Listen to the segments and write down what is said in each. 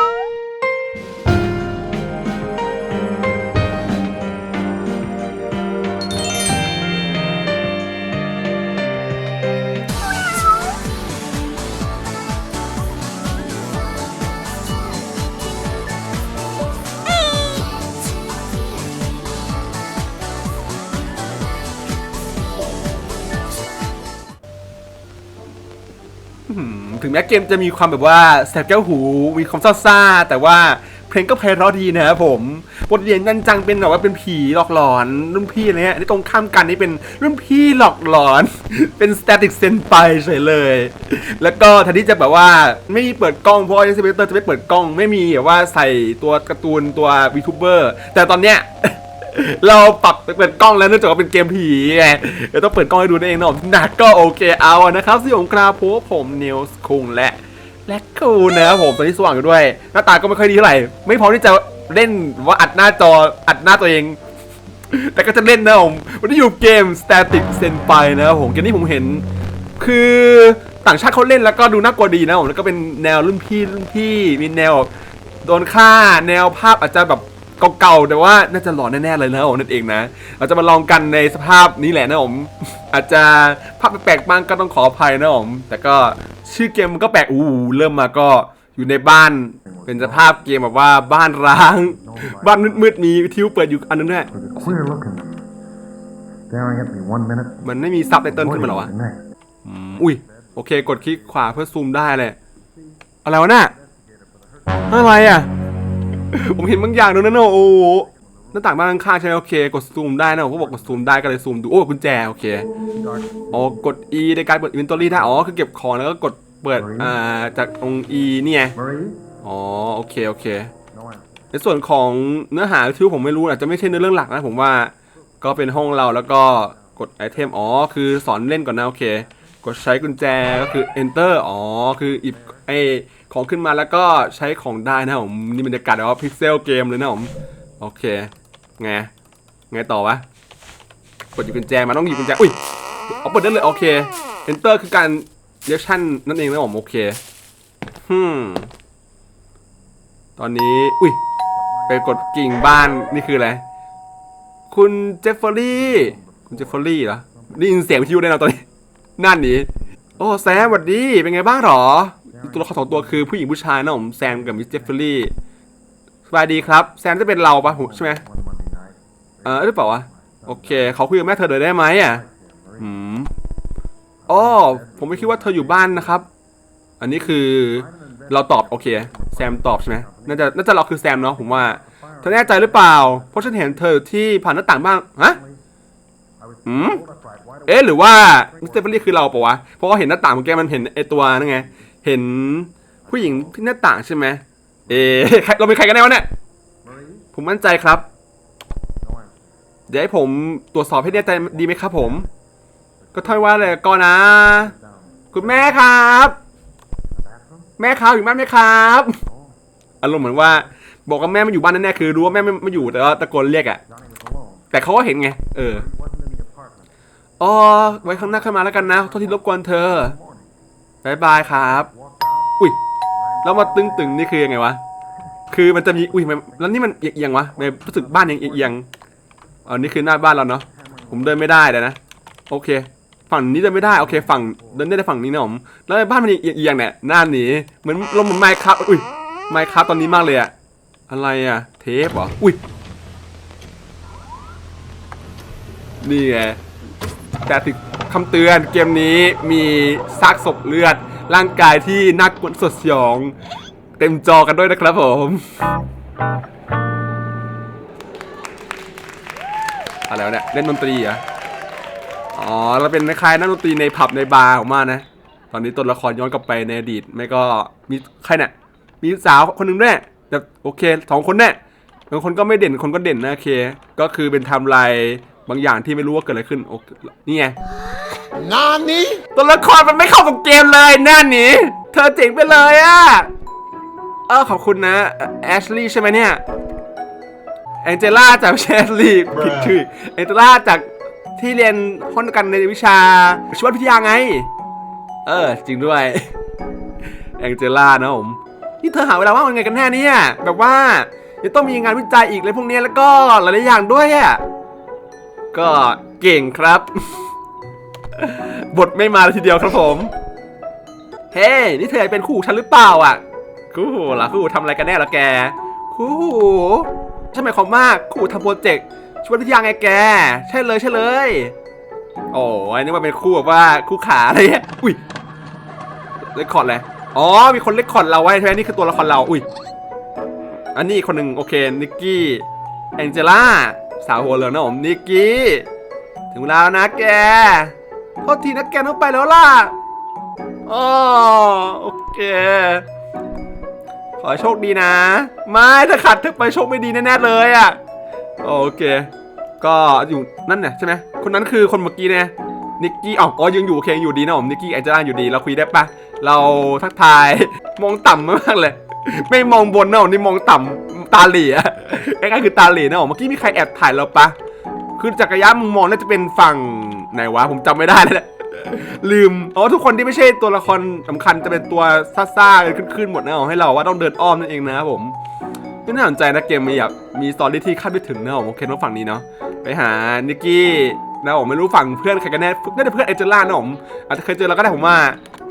Bye. แม้เกมจะมีความแบบว่าแสบแก้วหู มีความซ่าๆแต่ว่าเพลงก็ไพเราะดีนะครับผมบทเรียนนันจังเป็นแบบว่าเป็นผีหลอกหลอนรุ่นพี่อะไรเงี้ยอันนี่ตรงข้ามกันนี่เป็นรุ่นพี่หลอกหลอน เป็นสแตติกเซนไปเฉยเลย แล้วก็แทนที่จะแบบว่าไม่มีเปิดกล้องเพราะว่าเอสเเตอร์จะไม่เปิดกล้อง ไม่มีแบบว่าใส่ตัวการ์ตูนตัววีทูเบอร์แต่ตอนเนี้ย เราปรับเปิดกล้องแล้วเนื่องจากว่าเป็นเกมผีไงเดี๋ยวต้องเปิดกล้องให้ดูนั่นเองเนาะหนักก็โอเคเอานะครับที่ผมกราโพผมเนลส์คุงและและคูนะครับผมตอนนี้สว่างอยู่ด้วย หน้าตาก็ไม่ค่อยดีเท่าไหร่ ไม่พร้อมที่จะเล่นว่าอัดหน้าจออัดหน้าตัวเอง แต่ก็จะเล่นนะผมวันนี้อยู่เกม Static Senpai นะครับผมเกมนี้ผมเห็น คือต่างชาติเขาเล่นแล้วก็ดูน่ากลัวดีนะผมแล้วก็เป็นแนวรุ่นพี่รุ่นพี่มีแนวโดนฆ่าแนวภาพอาจจะแบบ เก่าๆแต่ว่าน่าจะหลอนแน่ๆเลยนะผมนั่นเองนะ เราจะมาลองกันในสภาพนี้แหละนะผม อาจจะภาพแปลกๆบ้างก็ต้องขออภัยนะผมแต่ก็ชื่อเกมมันก็แปลกอู้หูเริ่มมาก็อยู่ในบ้านเป็นสภาพเกมแบบว่าบ้านร้าง บ้านมืดๆมีวิทยุเปิดอยู่อันนึงด้วย was a queer looking, staring at me one minute, มันไม่มีซับไตเติลขึ้นมาเหรอวะ the next. อืมอุ้ยโอเค กดคลิกขวาเพื่อซูมได้เลย อะไรวะน่ะอะไรอะ ผมเห็นบางอย่างด้วยนะเนอะโอ้โหหน้าต่างบ้านข้างๆใช่ไหมโอเค กดซูมได้นะผมก็บอกกดซูมได้ก็เลยซูมดูโอ้กุญแจโอเคอ๋อกด E ในการเปิดอินเวนทอรี่ได้อ๋อคือเก็บของแล้วก็กดเปิดอ่าจากตรง E เนี่ย Marie? อ๋อโอเคโอเค No answer. ในส่วนของเนื้อหาที่ผมไม่รู้อาจจะไม่ใช่เนื้อเรื่องหลักนะผมว่าก็เป็นห้องเราแล้วก็กดไอเทมอ๋อคือสอนเล่นก่อนนะโอเค กดใช้กุญแจก็คือ enter อ๋อ คือหยิบไอของขึ้นมาแล้วก็ใช้ของได้นะผมนี่บรรยากาศแบบว่าพิกเซลเกมเลยนะผม โอเค ไง ไงต่อวะ กดหยิบกุญแจมาต้องหยิบกุญแจ อุ้ย เอาเปิดได้เลยโอเค enter คือการเรียกชั่นนั่นเองนะผมโอเคฮึมตอนนี้ อุ้ย ไปกดกิ่งบ้านนี่คืออะไร คุณเจฟเฟอรี่ คุณเจฟเฟอรี่เหรอได้ยินเสียงวิทยุได้แล้วตอนนี้ นั่นนี่โอ้แซมสวัสดีเป็นไงบ้างหรอ ตัวละครสองตัวคือผู้หญิงผู้ชายนะผมแซมกับมิสเจฟเฟอรี่สบายดีครับ แซมจะเป็นเราปะผมใช่ไหม One Monday night. เออหรือเปล่าวะโอเคเขาคุยกับแม่เธอเลยได้ไหมอะอืมอ๋อผมไม่คิดว่าเธออยู่บ้านนะครับ อันนี้คือเราตอบโอเค แซมตอบใช่ไหมน่าจะน่าจะเราคือแซมเนาะผมว่าเธอแน่ใจหรือเปล่า เพราะฉันเห็นเธอที่ผ่านหน้าต่างบ้างฮะ I was เอ๊ะหรือว่ามิสเตอร์เฟรลี่คือเราปะวะ เพราะว่าเห็นหน้าต่างเมื่อกี้มันเห็นไอตัวนั่นไง เห็นผู้หญิงที่หน้าต่างใช่ไหมเอ๊ะใครเราเป็นใครกันแน่วะเนี่ย ผมมั่นใจครับ เดี๋ยวให้ผมตรวจสอบให้แน่ใจดีไหมครับผม ก็ถ้อยว่าเลยก่อนนะ คุณแม่ครับ แม่ครับอยู่บ้านไหมครับ อารมณ์เหมือนว่า บอกว่าแม่ไม่อยู่บ้านแน่ๆคือรู้ว่าแม่ไม่ไม่อยู่แต่ว่าตะโกนเรียกอะแต่เขาก็เห็นไง เออ อ๋อไว้ข้างหน้าขึ้นมาแล้วกันนะโทษที่รบกวนเธอบายบายครับ อุ้ยแล้วมาตึงตึงนี่คือยังไงวะ คือมันจะมี อุ้ยแล้วนี่มันเอียงๆวะไม่รู้สึกบ้านยังเอียงๆอ๋อนี่คือหน้าบ้านเราเนาะ ผมเดินไม่ได้เลยนะ โอเค ฝั่งนี้เดินไม่ได้ โอเค ฝั่งเดินได้แต่ฝั่งนี้นะผม แล้วบ้านมันเอียงๆเนี่ย หน้าหนี เหมือนลมเหมือนไมค์ครับ อุ้ย ไมค์ครับตอนนี้มากเลยอะอะไรอะเทปเหรอ อุ้ย นี่ไง แต่ติดคำเตือนเกมนี้มีซากศพเลือด ร่างกายที่น่ากลัวสดสยอง เต็มจอกันด้วยนะครับผมอะไรวะเนี่ยเล่นดนตรีเหรออ๋อเราเป็นคล้ายๆนักดนตรีในผับในบาร์ของมานะ ตอนนี้ตัวละครย้อนกลับไปในอดีต ไม่ก็มีใครเนี่ยมีสาวคนหนึ่งด้วยแต่โอเคสองคนเนี่ยบางคนก็ไม่เด่นคนก็เด่นนะโอเค ก็คือเป็นทม์ไลน์ บางอย่างที่ไม่รู้ว่าเกิดอะไรขึ้นโอเคนี่ไง Nani? ตัวละครมันไม่เข้ากับเกมเลยนั่นนี่เธอเจ๋งไปเลยอะเออขอบคุณนะแอชลี่ใช่ไหมเนี่ยแองเจล่าจากแอชลี่ผิดชื่อแองเจล่าจากที่เรียนห้องเดียวกันในวิชาชีววิทยาไง เออ จริงด้วยแองเจล่านะผมนี่เธอหาเวลาว่างยังไงกันแน่เนี่ยแบบว่าจะต้องมีงานวิจัยอีกเลยพวกเนี้ยแล้วก็หลายๆอย่างด้วยอะ ก็เก่งครับ บทไม่มาเลยทีเดียวครับผม เฮ้ยนี่เธอเป็นคู่ฉันหรือเปล่าอะ คู่หูเหรอคู่หูทำอะไรกันแน่ล่ะแก คู่หูใช่ไหมความว่าคู่หูทำโปรเจกต์ช่วยวิทยาไงแก ใช่เลยใช่เลย โอ้ยนี่มันเป็นคู่แบบว่าคู่ขาอะไรเงี้ยอุ้ยเลคคอร์ดเลยอ๋อ มีคนเลคคอร์ดเราไว้ใช่ไหมนี่คือตัวละครเรา อุ้ย อันนี้คนหนึ่งโอเค นิกกี้ แองเจล่า สาวหัวเหลืองนะผมนิกกี้ ถึงเวลาแล้วนะแกโทษทีนะแกต้องไปแล้วล่ะอ๋อโอเค ขอโชคดีนะ ไม่ถ้าขัดทึกไปโชคไม่ดีแน่ๆเลยอะโอเค ก็อยู่นั่นเนี่ยใช่ไหมคนนั้นคือคนเมื่อกี้เนี่ยนิกกี้อ๋ออ๋อยังอยู่โอเคยังอยู่ดีนะผมนิกกี้แองเจล่าอยู่ดีเราคุยได้ปะเราทักทายมองต่ำมากเลย ไม่มองบนนะผมนี่มองต่ำ ตาเหลี่ยไอ้ก็คือตาเหลี่ยนะผมเมื่อกี้มีใครแอบถ่ายเราปะคือจักรยานมุมมองน่าจะเป็นฝั่งไหนวะผมจำไม่ได้แล้วลืมอ๋อทุกคนที่ไม่ใช่ตัวละครสำคัญจะเป็นตัวซ่าๆขึ้นๆหมดนะผมให้เราว่าต้องเดินอ้อมนั่นเองนะครับผมไม่น่าสนใจนะเกมมีแบบมีสตอรี่ที่คาดไม่ถึงนะผมโอเคน้องฝั่งนี้เนาะไปหานิกกี้นะผมไม่รู้ฝั่งเพื่อนใครกันแน่น่าจะเพื่อนเอเจล่านะผมอาจจะเคยเจอเราก็ได้ผมว่า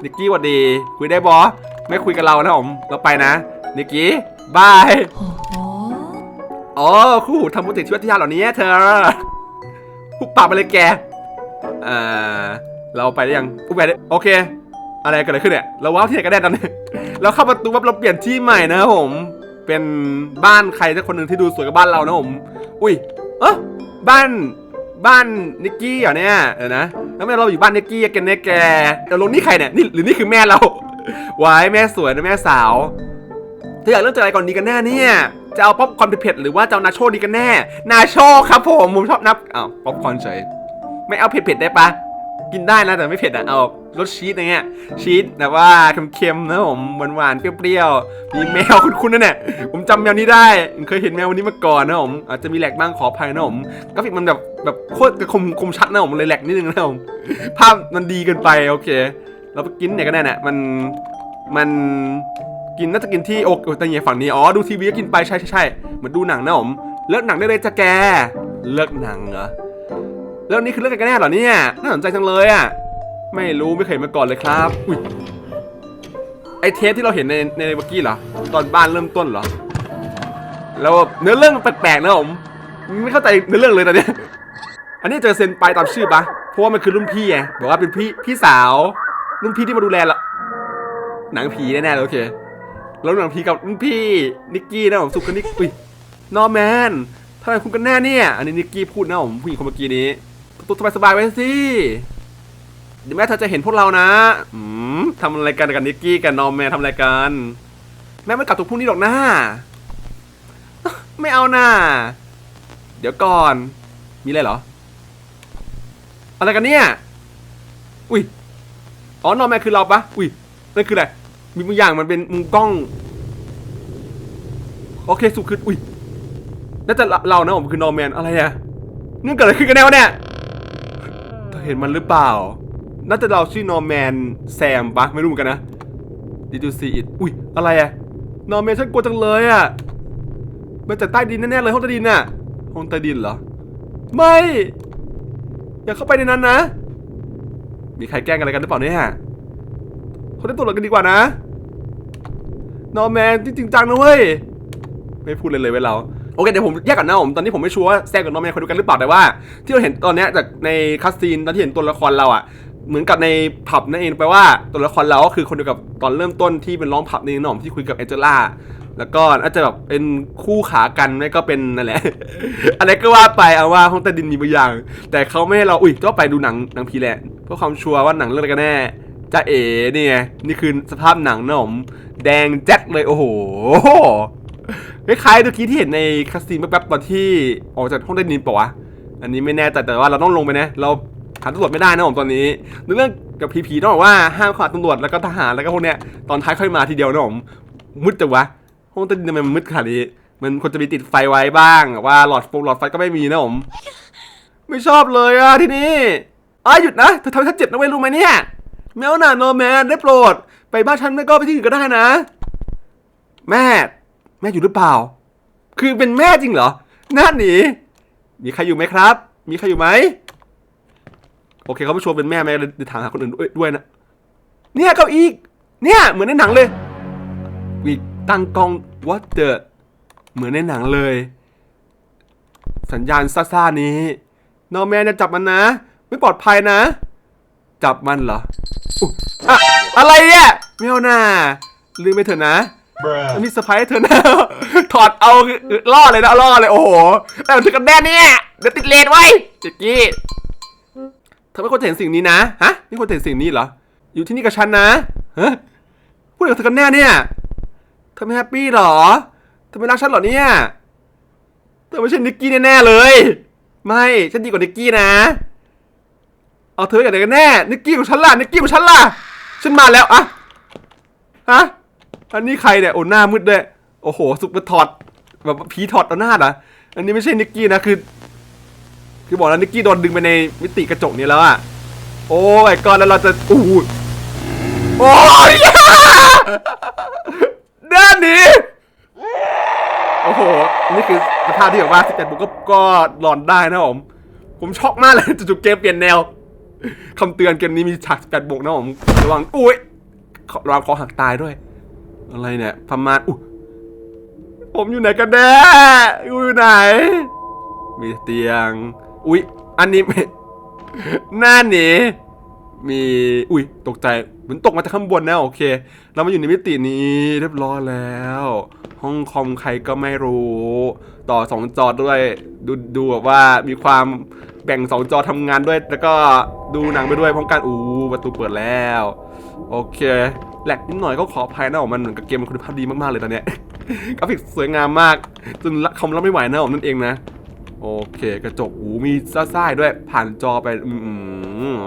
นิกกี้หวัดดี คุยได้บอไม่คุยกับเรานะผมเราไปนะนิกกี้ บาย อ๋อ คู่หูทำโปรเจกต์ชีววิทยาเหล่านี้เธอหุบปากไปเลยแกอ่าเราไปได้ยังอุบไปได้โอเค อะไรเกิดอะไรขึ้นเนี่ย เราว้าวที่ไหนกันแน่ตอนนี้ เราเข้าประตูปั๊บเราเปลี่ยนที่ใหม่นะครับผม เป็นบ้านใครสักคนหนึ่งที่ดูสวยกับบ้านเรานะผม อุ้ย เอะบ้านบ้านนิกกี้เหรอเนี่ยเดี๋ยวนะแล้วทำไมเราอยู่บ้านนิกกี้กันเนี่ยแกแต่ลงนี่ใครเนี่ยนี่หรือนี่คือแม่เราวายแม่สวยนะแม่สาว เธออยากเริ่มจากอะไรก่อนดีกันแน่เนี่ย จะเอาป๊อปคอร์นเผ็ดๆหรือว่าจะเอานาโชดีกันแน่ นาโชครับผมผมชอบนับอ้าวป๊อปคอร์นเฉย ไม่เอาเผ็ดๆได้ปะกินได้นะแต่ไม่เผ็ดอะเอารสชีสอะไรเงี้ยชีสแบบว่าเค็มๆนะผมหวานๆเปรี้ยวๆมีแมวคุ้นๆนั่นแหละผมจำแมวนี้ได้เคยเห็นแมววันนี้มาก่อนนะผมอาจจะมีแหลกบ้างขออภัยนะผมกราฟิกมันแบบแบบโคตรคมคมชัดนะผมเลยแหลกนิดนึงนะผมภาพมันดีเกินไปโอเค เราไปกินไหนกันแน่เนี่ยมันมัน กินน่าจะกินที่โอ้โอ้แต่เงี้ยฝั่งนี้อ๋อดูทีวีก็กินไปใช่ใช่ใช่เหมือนดูหนังนะผมเลิกหนังได้เลยจะแกเลิกหนังเหรอเรื่องนี้คือเรื่องอะไรกันแน่เหรอเนี่ยน่าสนใจจังเลยอะไม่รู้ไม่เคยมาก่อนเลยครับอุ้ยไอเทปที่เราเห็นในในเมื่อกี้เหรอตอนบ้านเริ่มต้นเหรอแล้วเนื้อเรื่องมันแปลกๆนะผมไม่เข้าใจเนื้อเรื่องเลยตอนนี้อันนี้เจอเซนไปตามชื่อปะเพราะว่ามันคือรุ่นพี่ไงบอกว่าเป็นพี่พี่สาว รุ่นพี่ที่มาดูแลละหนังผีแน่ๆเลยโอเค แล้วหนังผีกับรุ่นพี่นิกกี้นะผมสุกกับนิกอุ้ยนอร์แมนทำไมคุณกันแน่เนี่ย อันนี้นิกกี้พูดนะผมผู้หญิงคนเมื่อกี้นี้ตัวสบายๆไว้สิเดี๋ยวแม่เธอจะเห็นพวกเรานะอืมทำอะไรกันกับนิกกี้กับนอร์แมนทำอะไรกันแม่ไม่กลับตัวพรุ่งนี้หรอกนะไม่เอานะเดี๋ยวก่อน มีอะไรเหรอ อะไรกันเนี่ย อุ้ย อ๋อนอร์แมนคือเราปะอุ้ยนั่นคืออะไร มีบางอย่างมันเป็นมุมกล้อง โอเคสุดคืออุ้ยน่าจะเรานะผมคือนอร์แมนอะไรอะนี่เกิดอะไรขึ้นกันแน่วะเนี่ยเธอเห็นมันหรือเปล่า น่าจะเราชื่อนอร์แมนแซมปะไม่รู้เหมือนกันนะ Did you see it อุ้ยอะไรอะนอร์แมนฉันกลัวจังเลยอะมาจากใต้ดินแน่ๆเลยห้องใต้ดินน่ะห้องใต้ดินเหรอ ไม่ อย่าเข้าไปในนั้นนะ มีใครแกล้งอะไรกันหรือเปล่าเนี่ยเขาได้ตรวจกันดีกว่านะ นอร์แมนจริงจังนะเว้ย ไม่พูดเลยเลยเว้ยเรา โอเคเดี๋ยวผมแยกก่อนนะผม ตอนนี้ผมไม่ชัวร์ว่าแซมกับนอร์แมนคนเดียกันหรือเปล่า แต่ว่าที่เราเห็นตอนนี้จากในคัสซีนตอนที่เห็นตัวละครเราอะ เหมือนกับในผับนั่นเองแปลว่าตัวละครเราก็คือคนเดียวกับตอนเริ่มต้นที่เป็นร้องผับในี่นะผมที่คุยกับแอเจล่าแล้วก็อาจจะแบบเป็นคู่ขากันไม่ก็เป็นนั่นแหละ อะไรก็ว่าไปเอาว่าห้องใต้ดินมีบางอย่าง แต่เขาไม่ให้เรา อุ้ยก็ไปดูหนังหนังผีแหละเพื่อความชัวร์ว่าหนังเรื่องอะไรกันแน่ จ้าเอ๋นี่ไงนี่คือสภาพหนังนะผมแดงแจ็คเลยโอ้โหคล้ายๆเมื่อกี้ที่เห็นในคาสซีนแป๊บๆตอนที่ออกจากห้องใต้ดินปะวะอันนี้ไม่แน่ใจแต่ว่าเราต้องลงไปนะเราหาตำรวจไม่ได้นะผมตอนนี้เรื่องกับผีๆต้องบอกว่าห้ามขาดตำรวจแล้วก็ทหารแล้วก็พวกเนี้ยตอนท้ายค่อยมาทีเดียวนะผมมืดจังวะห้องใต้ดินทำไมมันมืดขนาดนี้มันควรจะมีติดไฟไว้บ้างว่าหลอดฟมหลอดไฟก็ไม่มีนะผมไม่ชอบเลยอะที่นี่อ้าหยุดนะเธอทำให้ฉันเจ็บนะเว้ยรู้ไหมเนี่ย แมวน่ะโนแมนได้โปรด ไปบ้านฉันไม่ก็ไปที่อื่นก็ได้นะ แม่ แม่อยู่หรือเปล่า คือเป็นแม่จริงเหรอหน่าหนีมีใครอยู่ไหมครับ มีใครอยู่ไหมโอเคเขาไม่ชวนเป็นแม่แม่เลยถามหาคนอื่นด้วยด้วยนะเนี่ยเก้าอี้เนี่ยเหมือนในหนังเลยมีตั้งกล้อง what the เหมือนในหนังเลย สัญญาณซ่าๆนี้นอแมนจะจับมันนะ ไม่ปลอดภัยนะ จับมันเหรอ อุ๊ยอะอะไรเนี่ยไม่เอาหน่าลืมไปเถอะนะ Bruh. มีเซอร์ไพรส์ให้เธอนะ ถอดเอาล่อเลยนะเอาล่อเลยโอ้โหแต่มันถึงกันแน่เนี่ยเดี๋ยวติดเลนไว้จิกกี้เธอไม่ควรจะเห็นสิ่งนี้นะฮะนี่ควรจะเห็นสิ่งนี้เหรออยู่ที่นี่กับฉันนะฮะพูดกับเธอกันแน่เนี่ยเธอไม่แฮปปี้เหรอเธอไม่รักฉันเหรอเนี่ยเธอไม่ใช่นิกกี้แน่ๆเลย ไม่ฉันดีกว่านิกกี้นะ เอาเธออย่างไรกันแน่นิกกี้ของฉันล่ะนิกกี้ของฉันล่ะฉันมาแล้วอะฮะอันนี้ใครเนี่ยโอ้หน้ามืดด้วยโอ้โหสุกมาถอดแบบผีถอดเอาหน้าเหรออันนี้ไม่ใช่นิกกี้นะคือ คือบอกแล้วนิกกี้โดนดึงไปในมิติกระจกนี้แล้วอะโอ้ยก่อนแล้วเราจะอู้โอ้ยด้านนี้โอ้โห นี่คือสภาพที่แบบว่า11บุกก็หลอนได้นะผม ผมช็อกมากเลยจู่ๆเกมเปลี่ยนแนว คำเตือนเกมนี้มีฉาก18บวกนะผมระวังอุ้ยระวังคอหักตายด้วย อะไรเนี่ยพม่าณอุ้ยผมอยู่ไหนกันแน่อยู่ไหน มีเตียง อุ้ยอันนี้หน้าหนีมี อุ้ยตกใจ เหมือนตกมาจากข้างบนนะโอเค เรามาอยู่ในมิตินี้เรียบร้อยแล้ว ห้องคอมใครก็ไม่รู้ ต่อสองจอด้วย ดูดูแบบว่ามีความแบ่งสองจอทำงานด้วย แล้วก็ดูหนังไปด้วยพร้อมกันอู้ประตูเปิดแล้ว โอเคแหลกนิดหน่อยก็ขออภัยนะผมมันเหมือนกับเกมมันคุณภาพดีมากๆเลยตอนเนี้ยกราฟิกสวยงามมากจนคำรับไม่ไหวนะผมนั่นเองนะ โอเค กระจกหูมีซ่าๆด้วยผ่านจอไป อืม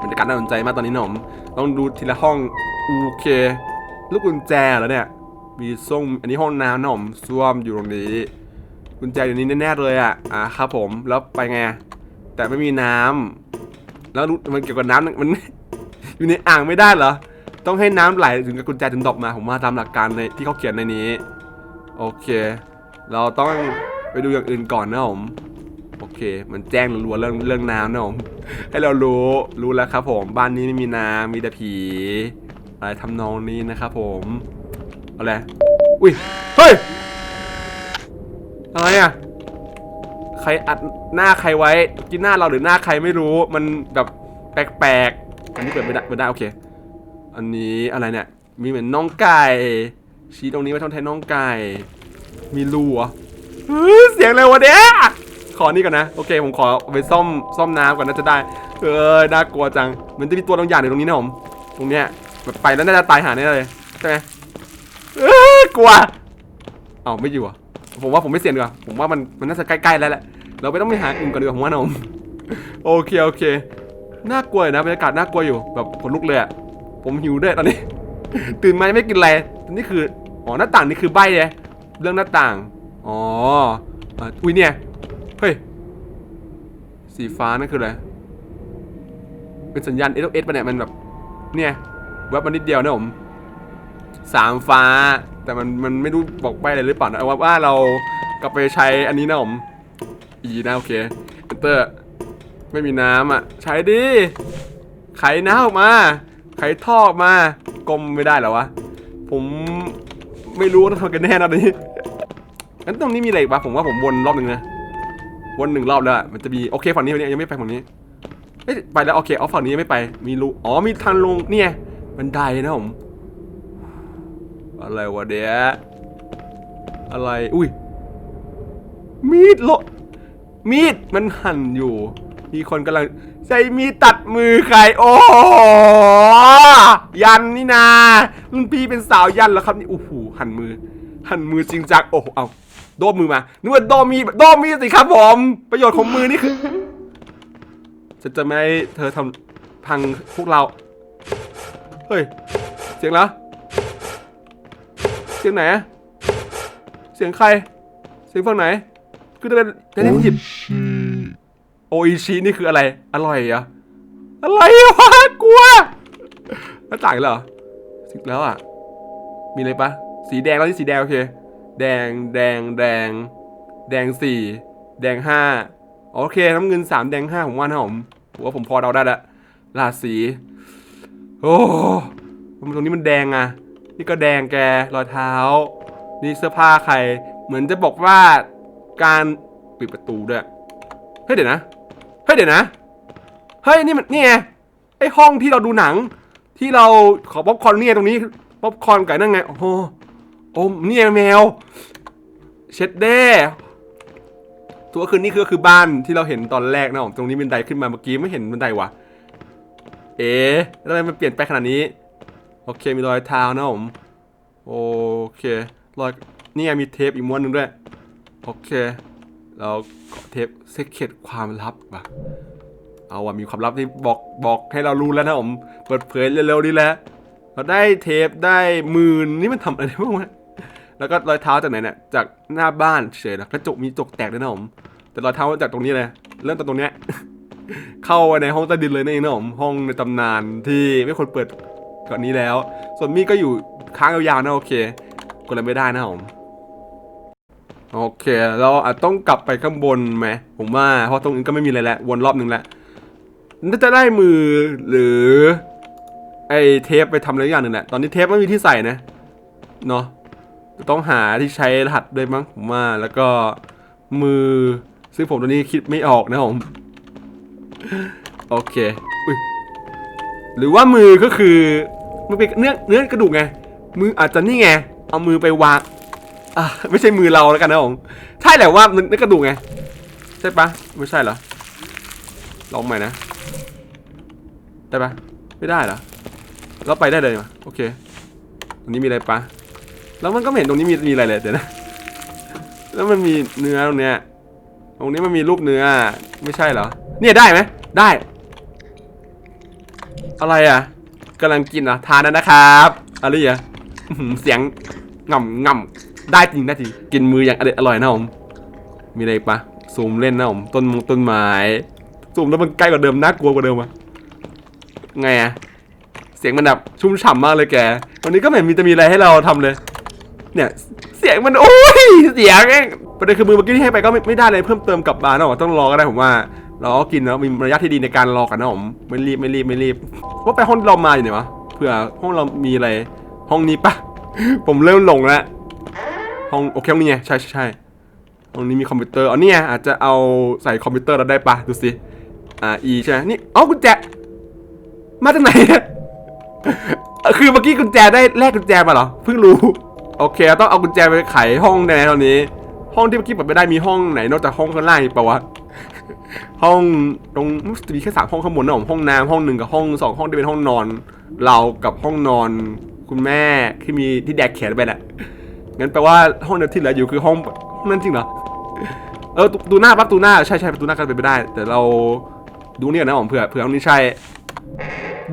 บรรยากาศน่าสนใจมากตอนนี้หนะผมต้องดูทีละห้องโอเคลูกกุญแจแล้วเนี่ยมีส้มอันนี้ห้องน้ำหนะผมส้วมอยู่ตรงนี้กุญแจอยู่นี้แน่ๆเลยอะอ่าครับผมแล้วไปไงแต่ไม่มีน้ำแล้วมันเกี่ยวกับน้ำมันอยู่ในอ่างไม่ได้เหรอต้องให้น้ำไหลถึงกับกุญแจถึงดอกมาผมมาตามหลักการในที่เขาเขียนในนี้ โอเค เราต้องไปดูอย่างอื่นก่อนนะผม เค มันแจ้งรัวเรื่องเรื่องน้ำนะผมให้เรารู้รู้แล้วครับ ผมบ้านนี้ไม่มีน้ำมีแต่ผีอะไรทำนองนี้นะครับผมอะไรอุ้ยเฮ้ยอะไรอะใครอัดหน้าใครไว้กินหน้าเราหรือหน้าใครไม่รู้มันแบบแปลกๆอันนี้เปิดไม่ได้เปิดได้โอเค อันนี้อะไรเนี่ยมีเหมือนน้องไก่ชี้ตรงนี้ไว้ทำแทนน้องไก่ มีรูอเฮ้ยเสียงอะไรวะเนี่ย ขอนี่ก่อนนะ โอเคผมขอไปซ่อมซ่อมน้ำก่อนน่าจะได้ เออน่ากลัวจัง มันจะมีตัวบางอย่างอยู่ตรงนี้นะผม ตรงเนี้ยแบบไปแล้วน่าจะตายหาแน่เลยใช่ไหมเอ้ยกลัว เอาไม่อยู่อะผมว่าผมไม่เสี่ยงดีกว่าผมว่ามันมันน่าจะใกล้ๆแล้วแหละ เราไม่ต้องไปหาอื่นก่อนดีกว่าผมว่านะผมโอเคโอเค น่ากลัวนะบรรยากาศน่ากลัวอยู่แบบขนลุกเลยอะ ผมหิวด้วยตอนนี้ ตื่นมาไม่กินอะไรนี่คือ อ๋อหน้าต่างนี่คือใบเลยเรื่องหน้าต่าง อ๋อ อุ้ยเนี่ย เฮ้ย สีฟ้านั่นคืออะไร เป็นสัญญาณ SOS ป่ะเนี่ย มันแบบ เนี่ยแวบมานิดเดียวนะผมสามฟ้า แต่มันมันไม่รู้บอกใบอะไรหรือเปล่านะเอาว่าว่าเรากลับไปใช้อันนี้นะผมอีนะโอเคเอนเตอร์ ไม่มีน้ำอะ ใช้ดิ ไขน้ำออกมา ไขท่อออกมากลมไม่ได้หรอวะ ผมไม่รู้ต้องทำกันแน่นะตอนนี้งั้นตรงนี้มีอะไรอีกปะผมว่าผมวนรอบหนึ่งนะ วนหนึ่งรอบแล้วมันจะมีโอเคฝั่งนี้ฝั่งนี้ยังไม่ไปฝั่งนี้เอ้ยไปแล้วโอเคเอาฝั่งนี้ยังไม่ไป มีรูอ๋อมีทางลงเนี่ยบันไดนะผมอะไรวะเดี๋ยอะไรอุ้ยมีดโลมีดมันหั่นอยู่ มีคนกำลังใช้มีดตัดมือใครโอ้ยันนี่นารุ่นพี่เป็นสาวยันแล้วครับนี่โอ้โหหั่นมือ หั่นมือจริงจังโอ้โหเอา โดมมือมานึกว่าโดมมีดโดมมีดสิครับผม ประโยชน์ของมือนี่คือฉันจะไม่ให้เธอทำพังพวกเรา เฮ้ย เสียงแล้วเสียงไหนอะเสียงใคร เสียงฝั่งไหน คือจะเป็นจะได้หยิบโออิชินี่คืออะไร อร่อยเหรออะไรวะกลัวหน้าต่างเหรอสิแล้วอะ มีอะไรปะ สีแดงแล้วนี่สีแดงโอเค แดงแดงแดง แดงสี่แดงห้าโอเคน้ำเงินสามแดงห้าผมว่านะผมผมว่าผมพอเดาได้ละราดสีโอ้ตรงนี้มันแดงอะนี่ก็แดงแกรอยเท้า นี่เสื้อผ้าใคร เหมือนจะบอกว่าการปิดประตูด้วยเฮ้ยเดี๋ยวนะเฮ้ยเดี๋ยวนะเฮ้ยนี่มันนี่ไงไอห้องที่เราดูหนัง ที่เราขอป๊อปคอร์นเนี่ยตรงนี้ป๊อปคอร์นไก่นั่นไงโอ้ โอ้นี่แมว เช็ดเด้ตัวคืนนี่คือคือบ้านที่เราเห็นตอนแรกนะผมตรงนี้บันไดขึ้นมาเมื่อกี้ไม่เห็นบันไดวะเอ๊ะแล้วทำไมมันเปลี่ยนไปขนาดนี้โอเคมีรอยเท้านะผมโอเครอยนี่ไงมีเทปอีกม้วนหนึ่งด้วยโอเคเราเกาะเทปเซคเคตความลับว่ะเอาว่ะมีความลับที่บอกบอกให้เรารู้แล้วนะผมเปิดเผยเร็วๆนี่แหละเราได้เทปได้หมื่นนี่มันทำอะไรบ้างวะ แล้วก็รอยเท้าจากไหนเนี่ย จากหน้าบ้านเฉยนะกระจกมีจกแตกด้วยนะผม แต่รอยเท้ามาจากตรงนี้เลย เริ่มจากตรงเนี้ย เข้าไปในห้องใต้ดินเลยนี่นะผม ห้องในตำนานที่ไม่ควรเปิดก่อนนี้แล้ว ส่วนมีก็อยู่ค้างยาวๆนะโอเค กดอะไรไม่ได้นะผม โอเค เราอาจต้องกลับไปข้างบนไหม ผมว่า เพราะตรงนี้ก็ไม่มีอะไรแล้ว วนรอบหนึ่งแล้วน่าจะได้มือหรือ ไอเทปไปทำอะไรอย่างหนึ่งแหละ ตอนนี้เทปไม่มีที่ใส่นะ เนาะ ต้องหาที่ใช้รหัสด้วยมั้งผมว่าแล้วก็มือซึ่งผมตอนนี้คิดไม่ออกนะผมโอเคอุ้ยหรือว่ามือก็คือมันเป็นเนื้อเนื้อกระดูกไงมืออาจจะนี่ไงเอามือไปวางอะไม่ใช่มือเราแล้วกันนะผมใช่แหละว่ามันนึกกระดูกไงใช่ปะไม่ใช่เหรอลองใหม่นะได้ปะไม่ได้เหรอเราไปได้เลยมาโอเคตรงนี้มีอะไรปะ แล้วมันก็ไม่เห็นตรงนี้มีมีอะไรเลยเดี๋ยวนะ แล้วมันมีเนื้อตรงเนี้ย ตรงนี้มันมีรูปเนื้อ ไม่ใช่เหรอ เนี่ยได้ไหม ได้ อะไรอะกำลังกินอะทานนะนะครับอะไรอะเสียงง่ำง่ำได้จริงได้จริง กินมืออย่างอร่อยอร่อยนะผม มีอะไรปะซูมเล่นนะผม ต้นมงต้นไม้ซูมแล้วมันใกล้กว่าเดิมน่ากลัวกว่าเดิมอะไงอะเสียงมันแบบชุ่มฉ่ำมากเลยแก วันนี้ก็ไม่เห็นมีจะมีอะไรให้เราทำเลย เนี่ยเสียงมันโอ้ยเสียงเองประเด็นคือมือเมื่อกี้ที่ให้ไปก็ไม่ไม่ได้เลยเพิ่มเติมกลับมาเนะต้องรอก็ได้ผมว่าเราก็กินแล้วมีระยะที่ดีในการรอกันนะผมไม่รีบไม่รีบไม่รีบว่าไปห้องเรามาอยู่ไหนวะเผื่อห้องเรามีอะไรห้องนี้ปะผมเริ่มหลงแล้วห้องโอเคห้องนี้ไงใช่ใช่ใช่ห้องนี้มีคอมพิวเตอร์อ๋อเนี่ยอาจจะเอาใส่คอมพิวเตอร์เราได้ปะดูสิอ่า e ใช่ไหมนี่เอ๋อกุญแจมาจากไหนเนี่ยคือเมื่อกี้กุญแจได้แลกกุญแจมาเหรอเพิ่งรู้ โอเคต้องเอากุญแจไปไขห้องแน่ตอนนี้ ห้องที่เมื่อกี้เปิดไม่ได้มีห้องไหนนอกจากห้องข้างล่างอีกปะวะห้องตรงจะมีแค่สามห้องข้างบนนะผมห้องน้ำห้องหนึ่งกับห้องสองห้องที่เป็นห้องนอน เรากับห้องนอน คุณแม่ที่มีที่แดกแขนไปแหละงั้นแปลว่าห้องเดียวที่เหลืออยู่คือห้องห้องนั้นจริงเหรอเออตูหน้าปะประตูหน้าใช่ใช่ประตูหน้าก็เป็นไปไม่ได้ แต่เราดูนี่ก่อนนะผมเผื่อเผื่อห้องนี้ใช่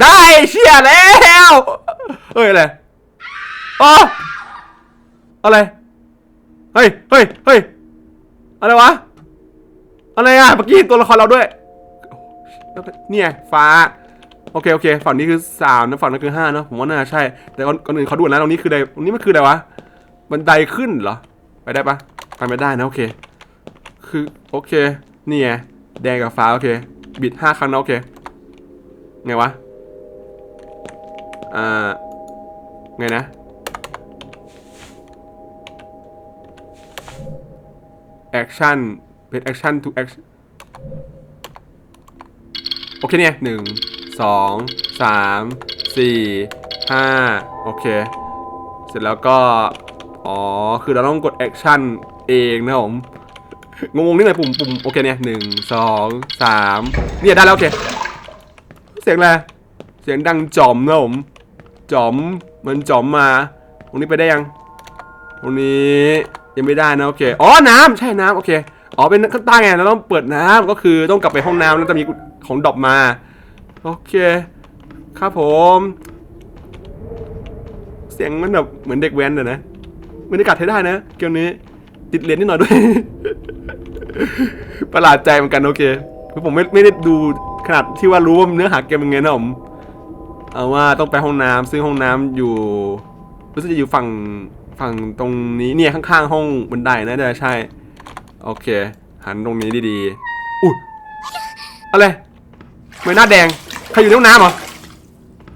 ได้เชี่ยแล้วเฮ้ยอะไรอ๋อ อะไรเฮ้ยเฮ้ยเฮ้ยอะไรวะอะไรอะเมื่อกี้ตัวละครเราด้วยเนี่ยฟ้าโอเคโอเคฝั่งนี้คือสามนะฝั่งนั้นคือห้าเนะผมว่าน่าใช่ แต่ก่อนอื่นเขาดูนะตรงนี้คืออะไรตรงนี้มันคืออะไรวะบันไดขึ้นเหรอไปได้ปะไปไม่ได้นะโอเค คือโอเคนี่ไงแดงกับฟ้าโอเคบิดห้าครั้งนะโอเคไงวะอ่าไงนะ แอคชั่นเป็นแอคชั่นทุกแอคโอเคเนี่ยหนึ่งสองสามสี่ห้าโอเค เสร็จแล้วก็ อ๋อ คือเราต้องกดแอคชั่นเองนะผม งงๆนิดหน่อยปุ่มปุ่มโอเคเนี่ยหนึ่งสองสามเนี่ยได้แล้วโอเค เสียงอะไร เสียงดังจอมนะผมจอมมันจอมมา ตรงนี้ไปได้ยัง ตรงนี้ ยังไม่ได้นะโอเคอ๋อน้ำใช่น้ำโอเคอ๋อเป็นข้างใต้ไงเราต้องเปิดน้ำก็คือต้องกลับไปห้องน้ำแล้วจะมีของดรอปมาโอเค ครับผม เสียงมันแบบเหมือนเด็กแว้นเลยนะบรรยากาศใช้ได้นะเกมนี้ติดเลนนิดหน่อยด้วย ประหลาดใจเหมือนกันโอเคคือผมไม่ไม่ได้ดูขนาดที่ว่ารู้ว่าเนื้อหาเกมเป็นไงนะผมเอาว่าต้องไปห้องน้ำซึ่งห้องน้ำอยู่รู้สึกจะอยู่ฝั่ง ฝั่งตรงนี้เนี่ยข้างๆ ห้องบันไดนะเดี๋ยวใช่ โอเค หันตรงนี้ดีๆ อุ้ยอะไรทำไม่หน้าแดง ใครอยู่ในห้องน้ำเหรอ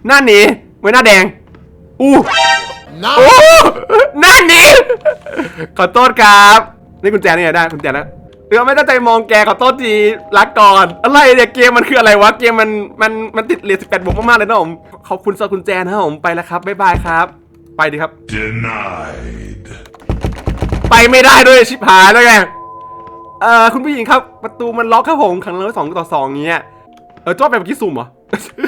หน้าหนีไม่หน้าแดง อู้โอ้ Nani? นั่นนี่ขอโทษครับ นี่กุญแจนี่ไงได้กุญแจแล้วเออไม่ตั้งใจมองแกขอโทษทีรักก่อน อะไรเนี่ยเกมมันคืออะไรวะ เกมมันมันมันติดเหรียญสิบแปดบวกมากๆเลยนะผม ขอบคุณสำหรับกุญแจนะครับผมไปแล้วครับบ๊ายบายครับ ไปดีครับ Denied. ไปไม่ได้ด้วยชิบหายแล้วไง เอ่อคุณผู้หญิงครับ ประตูมันล็อกครับผมขังเราไว้สองต่อสองเงี้ย เออจ้อไปเมื่อกี้ซุ่มเหรอ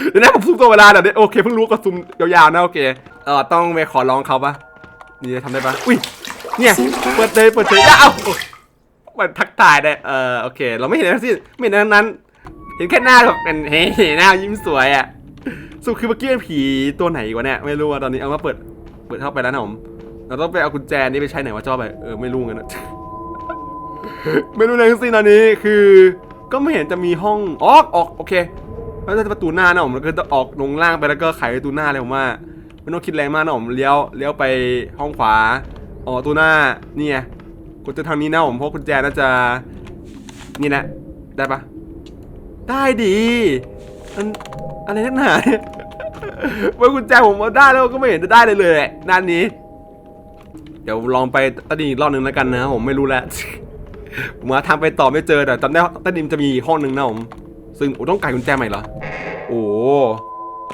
เดี๋ยวนะผมซุ่มตัวเวลาเดี๋ยวโอเคเพิ่งรู้ก็ซุ่มยาวๆนะโอเค เออต้องไปขอร้องเขาปะนี่ทำได้ปะอุ้ย เนี่ยเปิดเลยเปิดเฉยๆเอ้ามันทักทายได้ เออโอเค เราไม่เห็นอะไรทั้งสิ้นไม่เห็นอะไรทั้งนั้น เห็นแค่หน้าแบบเป็นเฮ้หน้ายิ้มสวยอะสรุดคือเมื่อกี้เป็นผีตัวไหนวะเนี่ยไม่รู้อะตอนนี้เอามาเปิดเปิดเข้าไปแล้วนะผม เราต้องไปเอากุญแจนี้ไปใช้ไหนวะจ้อไปเออไม่รู้กันนะไม่รู้เลยทั้งสิ้นตอนนี้คือ ก็ไม่เห็นจะมีห้องออกออกโอเคแล้วจะประตูหน้านะผมแล้วก็จะออกลงล่างไปแล้วก็ไขประตูหน้าเลยผมว่าไม่ต้องคิดแรงมากนะผมเลี้ยวเลี้ยวไปห้องขวาออกประตูหน้านี่ไงกดจะทางนี้นะผมเพราะกุญแจน่าจะนี่นะได้ปะได้ดีมันอะไรนักหนาเนี่ย ว่ากุญแจผมเอาได้แล้วก็ไม่เห็นจะได้เลยเลยด้านนี้ เดี๋ยวลองไปใต้ดินอีกรอบหนึ่งแล้วกันนะผมไม่รู้แล้วผมมาทางไปต่อไม่เจอแต่จำได้ใต้ดินจะมีห้องหนึ่งนะผมซึ่งโอ้ต้องไขกุญแจใหม่เหรอโอ้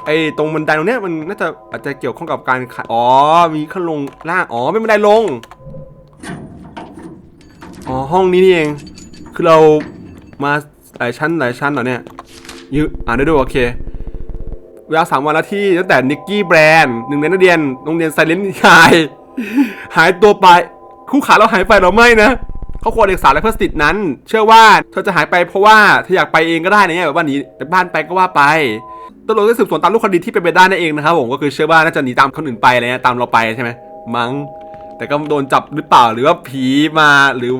ไอตรงบันไดตรงเนี้ยมันน่าจะอาจจะเกี่ยวข้องกับการอ๋อมีขั้นลงล่างอ๋อไม่บันไดลงอ๋อห้องนี้นี่เอง คือเรามาหลายชั้นหลายชั้นเหรอเนี่ยยือ่านได้ด้วยโอเค เวลาสามวันแล้วที่ตั้งแต่นิกกี้แบรนด์หนึ่งในนักเรียนโรงเรียนไซเลนชายหายตัวไป คู่ขาเราหายไปเราไม่นะเขาควรเอกสารและเพื่อสิทธินั้น เชื่อว่าเธอจะหายไปเพราะว่าเธออยากไปเองก็ได้นะเนี่ยแบบว่าหนีจากบ้านไปก็ว่าไปตำรวจได้สืบสวนตามลูกคดีที่เป็นไปได้นั่นเองนะครับผมก็คือเชื่อว่าน่าจะหนีตามคนอื่นไปอะไรเงี้ยตามเราไปใช่ไหมมั้งแต่ก็โดนจับหรือเปล่าหรือว่าผีมาหรือ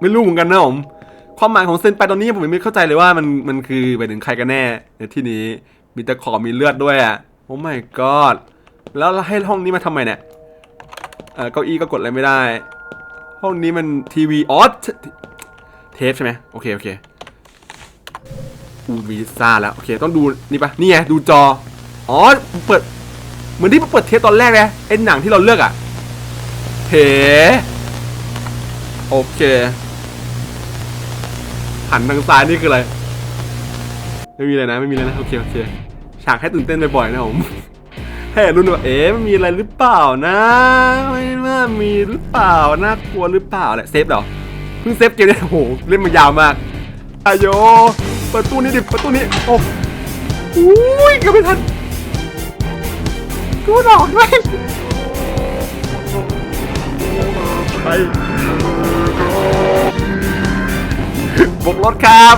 ไม่รู้เหมือนกันนะผมความหมายของเซนไปตอนนี้ผมไม่เข้าใจเลยว่ามันมันคือไปถึงใครกันแน่ในที่นี้ มีตะขอมีเลือดด้วยอะโอ้ my god แล้วให้ห้องนี้มาทำไมเนี่ยเออเก้าอี้ก็กดอะไรไม่ได้ ห้องนี้มันทีวีอ๋อเทเทปใช่ไหมโอเคโอเคอูวีซ่าแล้วโอเคต้องดูนี่ปะนี่ไงดูจออ๋อเปิดเหมือนที่เปิดเทปตอนแรกเลยไอ้หนังที่เราเลือกอะเฮ้โอเคหันทางซ้ายนี่คืออะไร ไม่มีเลยนะ ไม่มีเลยนะ โอเค โอเคากให้ตื่นเต้นบ่อยๆนะผมให้รุ่นว่าเอ๊ะมันมีอะไรหรือเปล่านะไม่ว่ามีหรือเปล่าน่ากลัวหรือเปล่าแหละเซฟเหรอเพิ่งเซฟเกมเนี่ยโอ้โหเล่นมายาวมากอายโยเปิดตู้นี้ดิเปิดตู้นี้โอ้อุ้ยก็ไม่ทันกูหลอกด้วยไปบกรถครับ